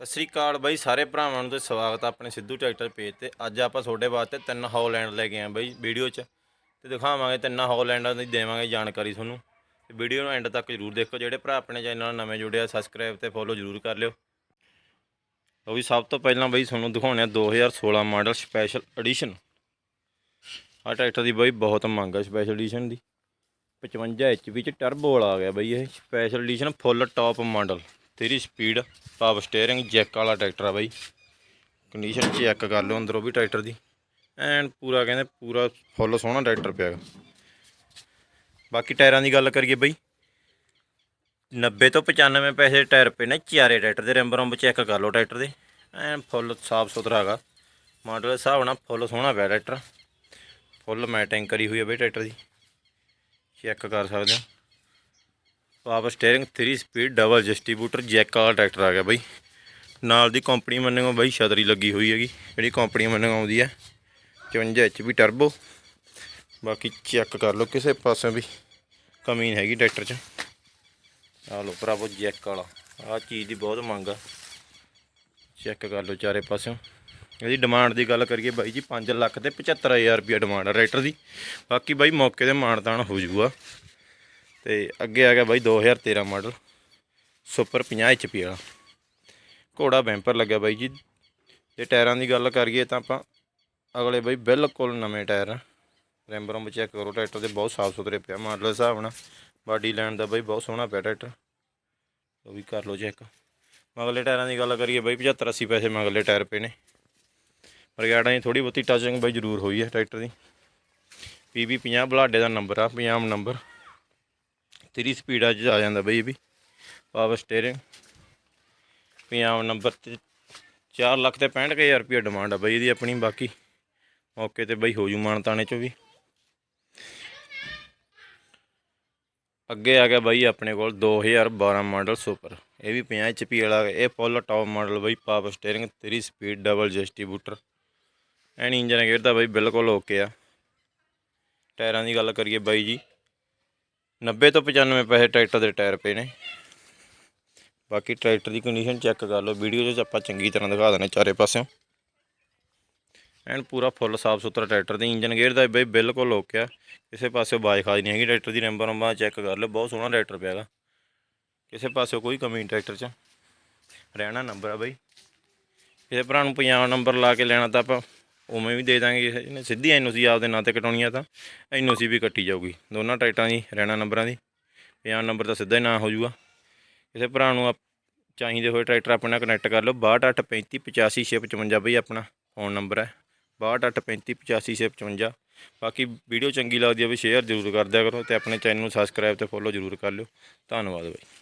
ਸਤਿ ਸ੍ਰੀ ਅਕਾਲ ਬਾਈ, ਸਾਰੇ ਭਰਾਵਾਂ ਨੂੰ ਤੇ ਸਵਾਗਤ ਆ ਆਪਣੇ ਸਿੱਧੂ ਟਰੈਕਟਰ ਪੇਜ ਤੇ। ਅੱਜ ਆਪਾਂ ਤੁਹਾਡੇ ਵਾਸਤੇ ਤਿੰਨ ਹੌਲੈਂਡ ਲੈ ਕੇ ਆਏ ਬਾਈ ਵੀਡੀਓ 'ਚ। ਤੇ ਦਿਖਾਵਾਂਗੇ ਤਿੰਨ ਹੌਲੈਂਡਾਂ ਦੀ, ਦੇਵਾਂਗੇ ਜਾਣਕਾਰੀ ਤੁਹਾਨੂੰ। ਤੇ ਵੀਡੀਓ ਨੂੰ ਐਂਡ ਤੱਕ ਜਰੂਰ ਦੇਖੋ। ਜਿਹੜੇ ਭਰਾ ਆਪਣੇ ਚੈਨਲ ਨਾਲ ਨਵੇਂ ਜੁੜੇ ਆ ਸਬਸਕ੍ਰਾਈਬ ਤੇ ਫੋਲੋ ਜਰੂਰ ਕਰ ਲਿਓ। ਉਹ ਵੀ ਸਭ ਤੋਂ ਪਹਿਲਾਂ ਬਾਈ ਤੁਹਾਨੂੰ ਦਿਖਾਉਣੇ ਆ 2016 ਮਾਡਲ ਸਪੈਸ਼ਲ ਐਡੀਸ਼ਨ ਆ ਟਰੈਕਟਰ ਦੀ ਬਾਈ ਬਹੁਤ ਮੰਗ ਆ ਸਪੈਸ਼ਲ ਐਡੀਸ਼ਨ ਦੀ। 55 ਐਚਪੀ ਚ ਟਰਬੋ ਵਾਲਾ ਆ ਗਿਆ ਬਾਈ ਇਹ। Special edition full top model ਤੇਰੀ ਸਪੀਡ ਪਾਵਰ ਸਟੀਅਰਿੰਗ ਜੈਕ ਵਾਲਾ ਟਰੈਕਟਰ ਆ ਬਾਈ। ਕੰਡੀਸ਼ਨ ਚੈੱਕ ਕਰ ਲਓ ਅੰਦਰੋਂ ਵੀ ਟਰੈਕਟਰ ਦੀ। ਐਨ ਪੂਰਾ ਕਹਿੰਦੇ ਪੂਰਾ ਫੁੱਲ ਸੋਹਣਾ ਟਰੈਕਟਰ ਪਿਆ ਗਾ। ਬਾਕੀ ਟਾਇਰਾਂ ਦੀ ਗੱਲ ਕਰੀਏ ਬਾਈ। 90 ਤੋਂ 95 ਪੈਸੇ ਟਾਇਰ ਪਏ ਨੇ ਚਾਰੇ ਟਰੈਕਟਰ ਦੇ ਰਿੰਬ ਰੰਬ ਚੈੱਕ ਕਰ ਲਓ ਟਰੈਕਟਰ ਦੇ। ਐਨ ਫੁੱਲ ਸਾਫ਼ ਸੁਥਰਾ ਹੈਗਾ। ਮਾਡਲ ਦੇ ਹਿਸਾਬ ਨਾਲ ਫੁੱਲ ਸੋਹਣਾ ਪਿਆ ਟਰੈਕਟਰ ਫੁੱਲ ਮੈਟਿੰਗ ਕਰੀ ਹੋਈ ਹੈ ਬਈ ਟਰੈਕਟਰ ਦੀ। ਚੈੱਕ ਕਰ ਸਕਦੇ ਹੋ। Power steering 3 speed double distributor jack ਵਾਲਾ ਟਰੈਕਟਰ ਆ ਗਿਆ ਬਾਈ। ਨਾਲ ਦੀ ਕੰਪਨੀ ਮੰਨੇਗਾ ਬਾਈ, ਛਤਰੀ ਲੱਗੀ ਹੋਈ ਹੈਗੀ। ਜਿਹੜੀ ਕੰਪਨੀ ਮੰਨੇਗਾ ਆਉਂਦੀ ਹੈ 54 ਐਚਪੀ ਟਰਬੋ ਬਾਕੀ ਚੈੱਕ ਕਰ ਲਓ ਕਿਸੇ ਪਾਸੇ ਵੀ ਕਮੀ ਨਹੀਂ ਹੈਗੀ ਟਰੈਕਟਰ 'ਚ। ਆ ਲਓ ਭਰਾਵੋ ਜੈਕ ਵਾਲਾ। ਆ ਚੀਜ਼ ਦੀ ਬਹੁਤ ਮੰਗ ਆ। ਚੈੱਕ ਕਰ ਲਓ ਚਾਰੇ ਪਾਸਿਓਂ। ਇਹਦੀ ਡਿਮਾਂਡ ਦੀ ਗੱਲ ਕਰੀਏ ਬਾਈ ਜੀ 5 ਲੱਖ ਤੇ 75000 ਰੁਪਏ ਡਿਮਾਂਡ ਆ ਟਰੈਕਟਰ ਦੀ। ਬਾਕੀ ਬਾਈ ਮੌਕੇ ਤੇ ਮਾਨਤਾਨ ਹੋ ਜੂਗਾ ਤੇ ਅੱਗੇ ਆ ਗਿਆ ਬਾਈ 2013 ਮਾਡਲ ਸੁਪਰ 50 HP ਵਾਲਾ। ਘੋੜਾ ਬੈਂਪਰ ਲੱਗਿਆ ਬਾਈ ਜੀ। ਜੇ ਟਾਇਰਾਂ ਦੀ ਗੱਲ ਕਰੀਏ ਤਾਂ ਆਪਾਂ ਅਗਲੇ ਬਾਈ ਬਿਲਕੁਲ ਨਵੇਂ ਟਾਇਰ ਆ। ਰੈਂਬ ਰੰਬ ਚੈੱਕ ਕਰੋ, ਟਰੈਕਟਰ ਦੇ ਬਹੁਤ ਸਾਫ਼ ਸੁਥਰੇ ਪਿਆ ਮਾਡਲ ਦੇ ਹਿਸਾਬ ਨਾਲ। ਬਾਡੀ ਲੈਣ ਦਾ ਬਾਈ ਬਹੁਤ ਸੋਹਣਾ ਪਿਆ ਟਰੈਕਟਰ। ਉਹ ਵੀ ਕਰ ਲਓ ਚੈੱਕ ਮਗਲੇ ਟਾਇਰਾਂ ਦੀ ਗੱਲ ਕਰੀਏ ਬਾਈ 75 80 ਪੈਸੇ ਮਗਲੇ ਟਾਇਰ ਪਏ ਨੇ। ਬਰਗਾੜਾਂ ਦੀ ਥੋੜੀ ਬਹੁਤੀ ਟਚਿੰਗ ਬਾਈ ਜ਼ਰੂਰ ਹੋਈ ਹੈ ਟਰੈਕਟਰ ਦੀ। ਪੀਬੀ 50 ਬਲਾਡੇ ਦਾ ਨੰਬਰ ਆ 50 ਨੰਬਰ 3 ਸਪੀਡ ਅੱਜ ਆ ਜਾਂਦਾ ਬਈ ਵੀ। ਪਾਵਰ ਸਟੀਅਰਿੰਗ 50 ਨੰਬਰ ਤੇ 4 ਲੱਖ ਤੇ 65000 ਰੁਪਏ ਡਿਮਾਂਡ ਆ ਬਈ ਇਹਦੀ ਆਪਣੀ, ਬਾਕੀ ਮੌਕੇ ਤੇ ਬਈ ਹੋ ਜੂ ਮਾਨਤਾਣੇ ਚੋਂ ਵੀ। ਅੱਗੇ ਆ ਗਿਆ ਬਾਈ ਆਪਣੇ ਕੋਲ 2012 ਮਾਡਲ ਸੁਪਰ ਇਹ ਵੀ 50 HP ਵਾਲਾ ਇਹ ਫੁੱਲ ਟੌਪ ਮਾਡਲ ਬਾਈ power steering 3 speed double distributor ਐਨ ਇੰਜਨ ਗੇਅਰ ਦਾ ਬਾਈ ਬਿਲਕੁਲ ਓਕੇ ਆ। ਟਾਇਰਾਂ ਦੀ ਗੱਲ ਕਰੀਏ ਬਾਈ ਜੀ। 90 ਤੋਂ 95 ਪੈਸੇ ਟਰੈਕਟਰ ਦੇ ਟਾਇਰ ਪਏ ਨੇ। ਬਾਕੀ ਟਰੈਕਟਰ ਦੀ ਕੰਡੀਸ਼ਨ ਚੈੱਕ ਕਰ ਲਓ, ਵੀਡੀਓ 'ਚ ਆਪਾਂ ਚੰਗੀ ਤਰ੍ਹਾਂ ਦਿਖਾ ਦਿੰਦੇ ਚਾਰੇ ਪਾਸਿਓਂ। ਐਨ ਪੂਰਾ ਫੁੱਲ ਸਾਫ਼ ਸੁਥਰਾ ਟਰੈਕਟਰ ਦੀ ਇੰਜਨ ਗੇਅਰ ਦਾ ਬਈ ਬਿਲਕੁਲ ਓਕੇ ਆ। ਕਿਸੇ ਪਾਸਿਓਂ ਬਾਜ ਖਾਜ ਨਹੀਂ ਹੈਗੀ, ਟਰੈਕਟਰ ਦੀ ਨੰਬਰ ਨੰਬਰ ਚੈੱਕ ਕਰ ਲਓ, ਬਹੁਤ ਸੋਹਣਾ ਟਰੈਕਟਰ ਪਿਆ ਗਾ ਕਿਸੇ ਪਾਸਿਓਂ ਕੋਈ ਕਮੀ ਨਹੀਂ ਟਰੈਕਟਰ 'ਚ। ਰਹਿਣਾ ਨੰਬਰ ਆ ਬਈ। ਕਿਸੇ ਭਰਾ ਨੂੰ 50 ਨੰਬਰ ਲਾ ਕੇ ਲੈਣਾ ਤਾਂ ਆਪਾਂ ਉਵੇਂ ਵੀ ਦੇ ਦਾਂਗੇ, ਇਹਨੇ ਸਿੱਧੀ ਐਨਓਸੀ ਆਪਦੇ ਨਾਂ ਤੇ ਕਟਾਉਣੀ ਆ ਤਾਂ ਐਨਓਸੀ ਵੀ ਕੱਟੀ ਜਾਊਗੀ। ਦੋਨਾਂ ਟਰੈਕਟਰਾਂ ਦੀ ਰਹਿਣਾ ਨੰਬਰਾਂ ਦੀ। 50 ਨੰਬਰ ਤਾਂ ਸਿੱਧਾ ਹੀ ਨਾਂ ਹੋ ਜਾਊਗਾ। ਕਿਸੇ ਭਰਾ ਨੂੰ ਆਪ- ਚਾਹੀਦੇ ਹੋਏ ਟਰੈਕਟਰ ਆਪਣੇ ਨਾਲ ਕਨੈਕਟ ਕਰ ਲਓ। 6285585655 ਬਈ ਆਪਣਾ ਫੋਨ ਨੰਬਰ ਹੈ। 6285585655 ਬਾਕੀ ਵੀਡੀਓ ਚੰਗੀ ਲੱਗਦੀ ਹੈ ਵੀ ਸ਼ੇਅਰ ਜ਼ਰੂਰ ਕਰ ਦਿਆ ਕਰੋ ਤੇ ਆਪਣੇ ਚੈਨਲ ਨੂੰ ਸਬਸਕ੍ਰਾਈਬ ਤੇ ਫੋਲੋ ਜ਼ਰੂਰ ਕਰ ਲਿਓ। ਧੰਨਵਾਦ ਬਾਈ।